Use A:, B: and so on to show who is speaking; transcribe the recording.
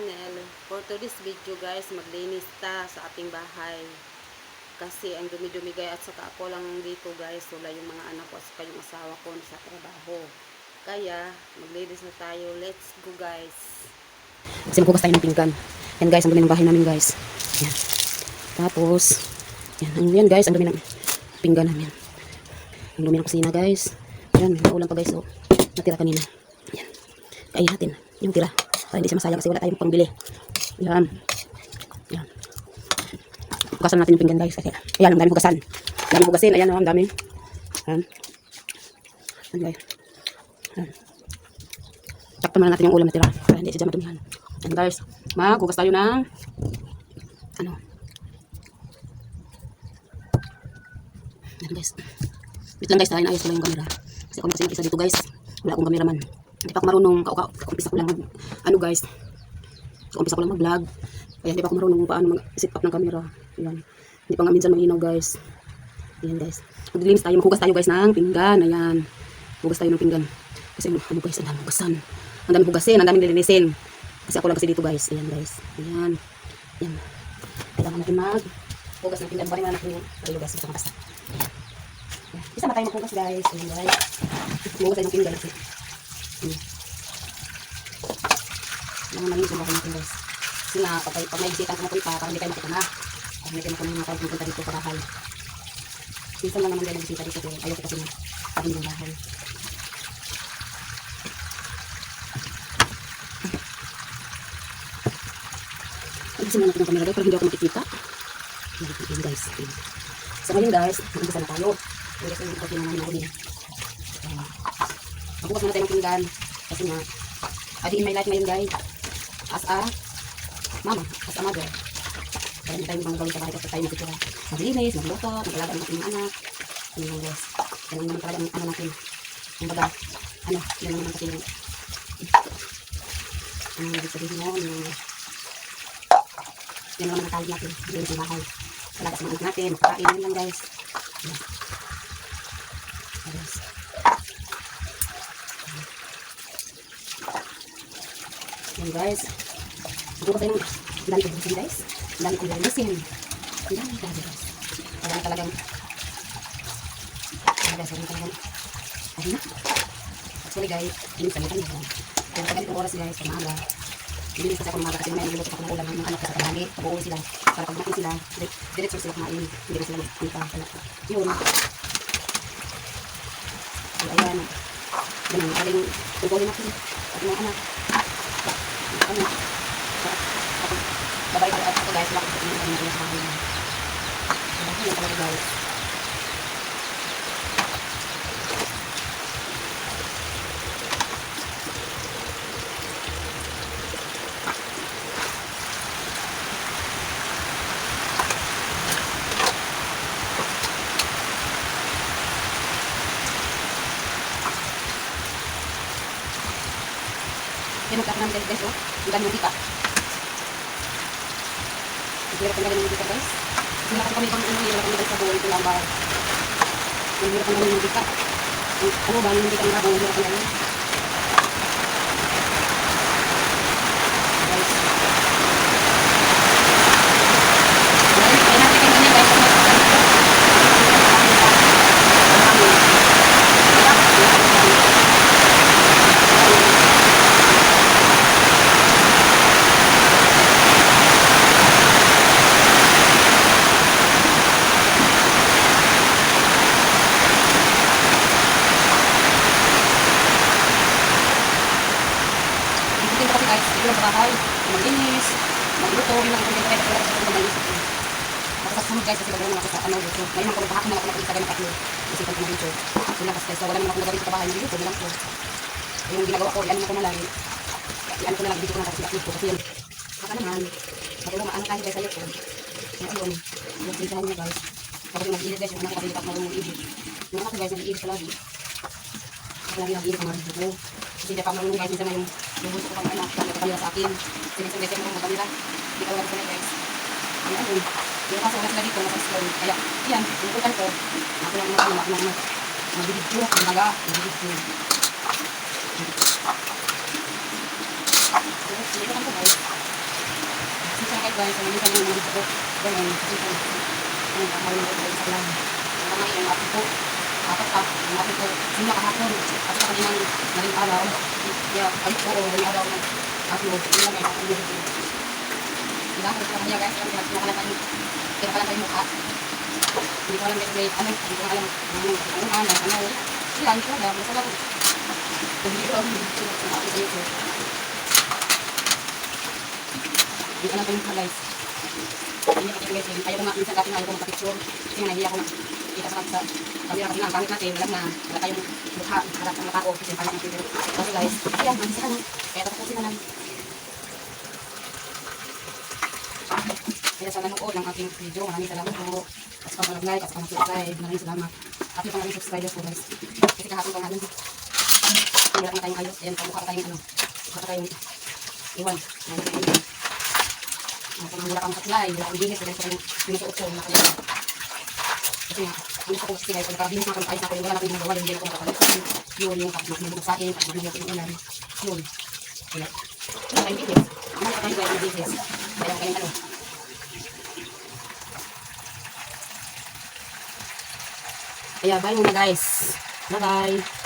A: channel. For today's video guys, maglinis ta sa ating bahay. Kasi ang dumi-dumi guys at saka ako lang dito guys. Wala yung mga anak ko at saka yung asawa ko sa trabaho. Kaya maglinis na tayo. Let's go guys.
B: Kasi maghugas tayo ng pinggan. Yan guys, ang dumi ng bahay namin guys. Yan. Tapos, yan, yan guys, ang dumi ng pinggan namin. Ang dumi ng kusina guys. Yan, ulam pa guys. So, natira kanina. Yan. Kain natin. Yung tira. Para hindi siya masayang kasi wala tayong pangbili. Yan. Yan. Hugasan natin yung pinggan guys. Kasi, ayan, ang daming hugasan. Ang daming hugasin. Ayan, oh, ang dami. Yan. Yan guys. Yan. Takpan muna natin yung ulam na tira para hindi siya madumihan. And guys, maghugas tayo ng ano. Yan guys. Wait lang guys, tayo naayos ko lang yung camera. Kasi ako na kasi mag-isa dito guys. Wala akong cameraman. Hindi pa ako marunong, kaumpisa ko lang mag, ano guys. Kaumpisa ko lang mag-vlog. Kaya hindi pa ako marunong paano mag-set up ng camera. Yan. Hindi pa nga minsan malinaw guys. Ayan guys. Maglinis tayo, maghugas tayo guys ng pinggan. Ayan. Hugas tayo ng pinggan. Kasi ano guys, ang daming hugasan. Ang daming hugasin, ang daming lilinisin. Kasi ako lang kasi dito guys. Ayan guys. Ayan. Ayan. Kailangan natin mag hugas ng pinggan. Bari na natin yung relo guys. Isa basta. Ayan. Ayan. Isa na tayo maghugas guys. Ayan guys. Hugas tayo ng pinggan. Ayan. Malinis yung buhay natin guys. Kasi na pag, bisita ka na para hindi tayo makita na. Pag may kami mga tao pupunta dito sa bahay. Minsan lang naman tayo bisita dito. Pero ayaw ko kasi na pag ng bahay. Alisin na natin ang camera para hindi ako makikita. Ayan guys. So ngayon guys, mag-umpisa na tayo. Ayan guys, yung naman ako din. Ayan. Magbukas muna tayo ng. Kasi nga, adi in my life ngayon guys. As a mama, as a mother. Kaya hindi tayo ibang gawin sa bahay kasi tayo matitira. Maglinis, magluto, mag-alaga ng ating anak. Ayan lang guys. Yan naman talaga ang ano natin. Yung baga, ano, yan naman kasi yung ano ibig sabihin mo, yung yan naman ang tawag natin. Sa bahay. Talaga sa mga anak natin. Makakain lang guys. Yan. Ayan, Yan guys. Siguro tayo ng ang dami kong gusin guys. Ang dami kong lilisin. Ang dami talaga guys. Kailangan talagang Ayan guys, kailangan talagang Ayun na. Actually guys, ito nito. Kung sa ganitong oras guys, sa maaga, Bilis kasi ako mga kasi may niluluto ako ng ulam ng anak ko sa tanghali. Pag uuwi sila, para pag makin sila, dire- diretso sila kumain. Hindi na sila magpunta. Kaya, Yun. So, ayan. Ganun, aling tutuloy natin. At mga anak. Ano? Ako, babae ko ako guys, wala ko sa inyo kami na sa akin. Kaya, yun talaga guys. Yan ang kakanamin guys, guys, oh. Ang ng tika. Hirap ang ng tika, guys. Nakita kami pang ano, hirap kami guys sa buhay ko lang ba. Ang hirap ang tika. Ang- Ano ba, yung tika ng rabong, hirap ang galing. Guys. Guys, kaya natin kayo ganyan, guys. Ang hirap ang galing. Hirap, hirap ang galing. Ikutin ko kasi guys, ito lang sa bahay, maglinis, magluto, yun lang ikutin ko kaya wala sa maglinis ko. Tapos sa sunod guys, kasi bagay ako sa ano, YouTube. Ngayon ako bahak na ako nakikita ng tatlo. Kasi pag mag-YouTube, sila kasi so wala naman akong gagawin sa bahay, mag-YouTube lang ko. Yung ginagawa ko, yan ko na lang. Yan ko na lang, dito ko na kasi upload ko kasi yan. Baka naman, matulong maano tayo guys sa YouTube. Kaya yun, yung sintahan nyo guys. Tapos yung mag-edit guys, yung una ko kasi ako marunong edit. Yung ako guys, nag-edit ko lagi. Ako lagi nag-edit ang mga video ko. Kasi pa marunong guys, minsan na yung gusto ko pang anak, kamera sa akin. Guys, yung mga kamera, hindi ka wala sa guys. Kaya ayun, yung kaso wala sila dito, nasa school. Kaya, yan, pinukutan ko. Ako lang ano, ako lang mag-video, kumbaga, mag-video. Dito lang po guys. Sisa na kayo guys. Ang minsan yung dito ko. Ganyan. Sisa na. Ano, kakawin ko guys sa lang. Ang yung apo ko. Apat pa. Ang apo ko. Sino kahapon. At sa kaninang naring araw. Kaya, ay po, naring araw. Upload. Yun lang ay upload. Diba? Kaya kaya guys. Kaya kaya kaya kaya kaya kaya kaya mukha. Hindi ko alam guys. May ano. Hindi ko alam. Ano. Ano. Ano. Ano. Sila. Hindi ko lang. Hindi ko alam. Hindi ko alam. Hindi ko alam yung mga guys. Hindi ko guys. Ayaw ko nga. Minsan dati nga ayaw ko magpapicture. Kasi ko. Kita sa sa camera kasi ang gamit natin. Alam na. Wala tayong mukha. Harap ng mukha ko. Kasi parang ang video. Kasi guys. Ayan. Magsisa na. Kaya tapusin na lang. Kaya sa nanood ng aking video, maraming salamat po. At sa pag-like, at sa pag-subscribe, maraming salamat. At yung pangaling subscribers po guys. Kasi kahapon pa nga dun. Hirap na tayong ayos. Ayan, pamukha tayong ano. Mukha tayong iwan. Ang mga wala kang supply, wala kang bilis, wala kang sinusuot ko, kang kasi nga, ang gusto ko kasi guys, pag nakabilis na ako, ayos na ako, wala na akong ginagawa, hindi na ako makapalit. Yun, yung kapag maglulog sa akin, pag maglulog yung ulan, yun. Kaya, wala tayong bilis. Ang mga tayo guys, bilis. Kaya, kaya ano. Kaya, bye muna guys. Bye-bye.